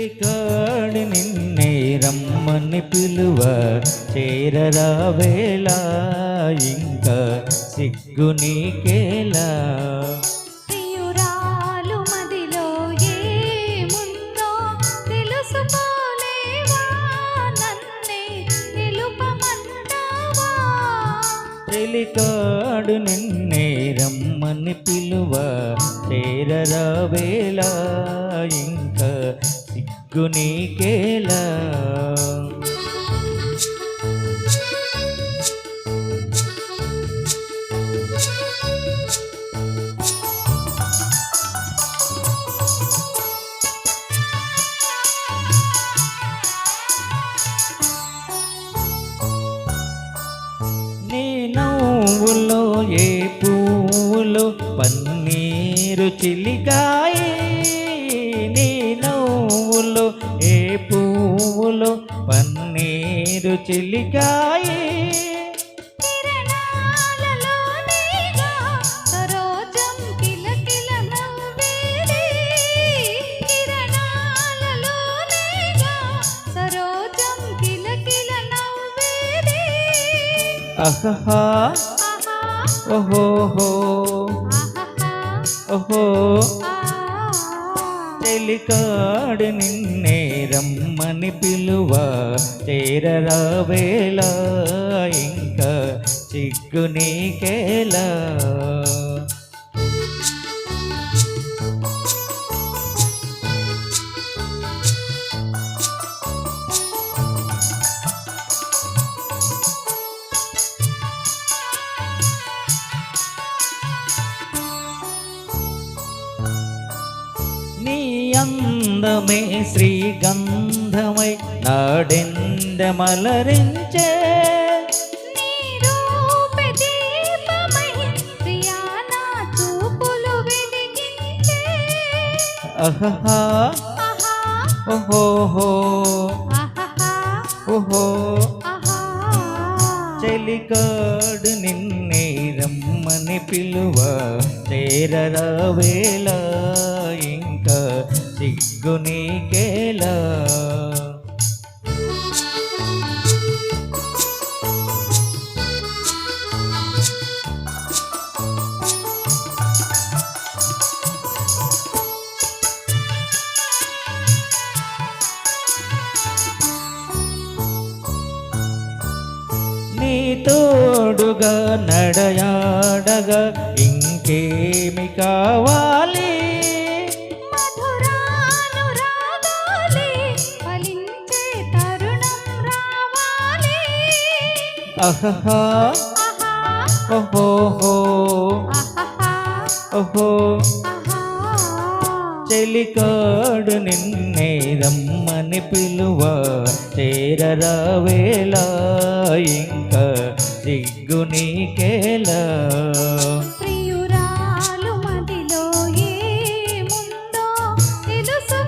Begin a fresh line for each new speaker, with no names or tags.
చెలికాడి నిన్నే రమ్మని పిలువ చేరరా వేళ ఇంకా సిగ్గు నీకేలా? చెలికాడు నిన్నే రమ్మని పిలువ. చేరరా వేళ ఇంకా సిగ్గు నీకేలా? నీ నవ్వులో ఏ పువ్వులో పన్నీరు చిలికాయి నీ పువ్వులో పన్నీరు చిలికాయి. అహహా. ఓహోహో.
ఆహాహా
ఓహో.
ఆ
నిన్నే రమ్మని పిలువ. చేరరా వేళ ఇంకా చిగ్గు నీకేలా? నీ అందమే శ్రీగంధమై నాడెండ మలరించే అహహా ఓహోహో ఓహో చెలికాడు నిన్నే రమ్మని పిలువ చేరరా వేళ ఇంకా సిగ్గు నీకేలా? నీ తోడుగా నడయాడగా ఇంకేమి కావాలి? చెలికాడు నిన్నేదమ్మని పిలువ. చేరరా వేళ ఇంకా దిగ్గు నీకేల. ప్రియురాలు మదిలో ఏ ముందో తెలుసు?